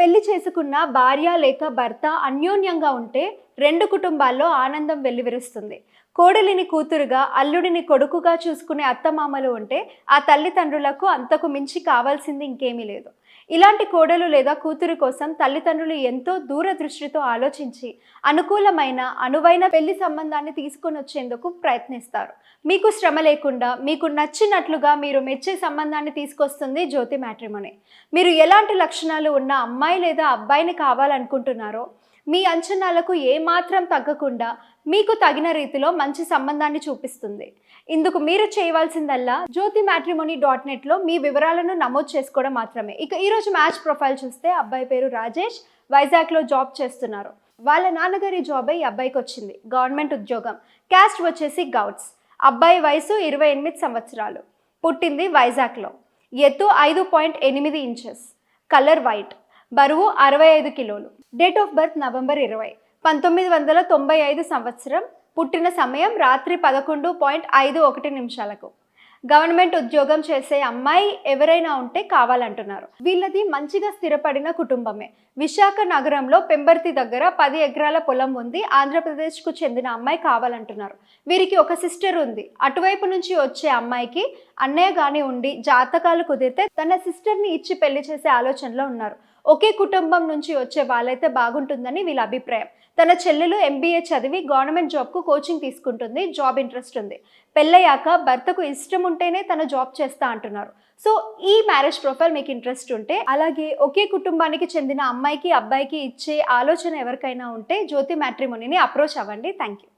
పెళ్ళి చేసుకున్న భార్య లేక భర్త అన్యోన్యంగా ఉంటే రెండు కుటుంబాల్లో ఆనందం వెల్లివిరుస్తుంది. కోడలిని కూతురుగా అల్లుడిని కొడుకుగా చూసుకునే అత్తమామలు ఉంటే ఆ తల్లిదండ్రులకు అంతకు మించి కావాల్సింది ఇంకేమీ లేదు. ఇలాంటి కోడలు లేదా కూతురు కోసం తల్లిదండ్రులు ఎంతో దూరదృష్టితో ఆలోచించి అనుకూలమైన అనువైన పెళ్ళి సంబంధాన్ని తీసుకొని వచ్చేందుకు ప్రయత్నిస్తారు. మీకు శ్రమ లేకుండా మీకు నచ్చినట్లుగా మీరు మెచ్చే సంబంధాన్ని తీసుకొస్తుంది జ్యోతి మ్యాట్రిమోని. మీరు ఎలాంటి లక్షణాలు ఉన్న అమ్మాయి లేదా అబ్బాయిని కావాలనుకుంటున్నారో మీ అంచనాలకు ఏమాత్రం తగ్గకుండా మీకు తగిన రీతిలో మంచి సంబంధాన్ని చూపిస్తుంది. ఇందుకు మీరు చేయవలసిందల్లా జ్యోతి మ్యాట్రిమోనీ డాట్ నెట్లో మీ వివరాలను నమోదు చేసుకోవడం మాత్రమే. ఇక ఈరోజు మ్యాచ్ ప్రొఫైల్ చూస్తే అబ్బాయి పేరు రాజేష్ వైజాగ్లో జాబ్ చేస్తున్నారు. వాళ్ళ నాన్నగారి జాబ్ ఈ అబ్బాయికి వచ్చింది. గవర్నమెంట్ ఉద్యోగం. క్యాస్ట్ వచ్చేసి గౌడ్స్. అబ్బాయి వయసు ఇరవై ఎనిమిది సంవత్సరాలు. పుట్టింది వైజాగ్లో ఎత్తు ఐదు పాయింట్ ఎనిమిది ఇంచెస్. Colour white. బరువు అరవై ఐదు కిలోలు. డేట్ ఆఫ్ బర్త్ నవంబర్ ఇరవై. పంతొమ్మిది వందల తొంభై ఐదు సంవత్సరం పుట్టిన సమయం రాత్రి పదకొండు పాయింట్ ఐదు ఒకటి నిమిషాలకు. గవర్నమెంట్ ఉద్యోగం చేసే అమ్మాయి ఎవరైనా ఉంటే కావాలంటున్నారు. వీళ్ళది మంచిగా స్థిరపడిన కుటుంబమే. విశాఖ నగరంలో పెంబర్తి దగ్గర పది ఎకరాల పొలం ఉంది. ఆంధ్రప్రదేశ్కు చెందిన అమ్మాయి కావాలంటున్నారు. వీరికి ఒక సిస్టర్ ఉంది. అటువైపు నుంచి వచ్చే అమ్మాయికి అన్నయ్య గాని ఉండి జాతకాలు కుదిరితే తన సిస్టర్ని ఇచ్చి పెళ్ళి చేసే ఆలోచనలో ఉన్నారు. ఒకే కుటుంబం నుంచి వచ్చే వాళ్ళైతే బాగుంటుందని వీళ్ళ అభిప్రాయం. తన చెల్లెలు ఎంబీఏ చదివి గవర్నమెంట్ జాబ్కు కోచింగ్ తీసుకుంటుంది జాబ్ ఇంట్రెస్ట్ ఉంది. పెళ్ళయ్యాక భర్తకు ఇష్టం ఉంటేనే తన జాబ్ చేస్తా అంటున్నారు. సో ఈ మ్యారేజ్ ప్రొఫైల్ మీకు ఇంట్రెస్ట్ ఉంటే అలాగే ఒకే కుటుంబానికి చెందిన అమ్మాయికి అబ్బాయికి ఇచ్చే ఆలోచన ఎవరికైనా ఉంటే జ్యోతి మ్యాట్రిమోనీని అప్రోచ్ అవ్వండి. Thank you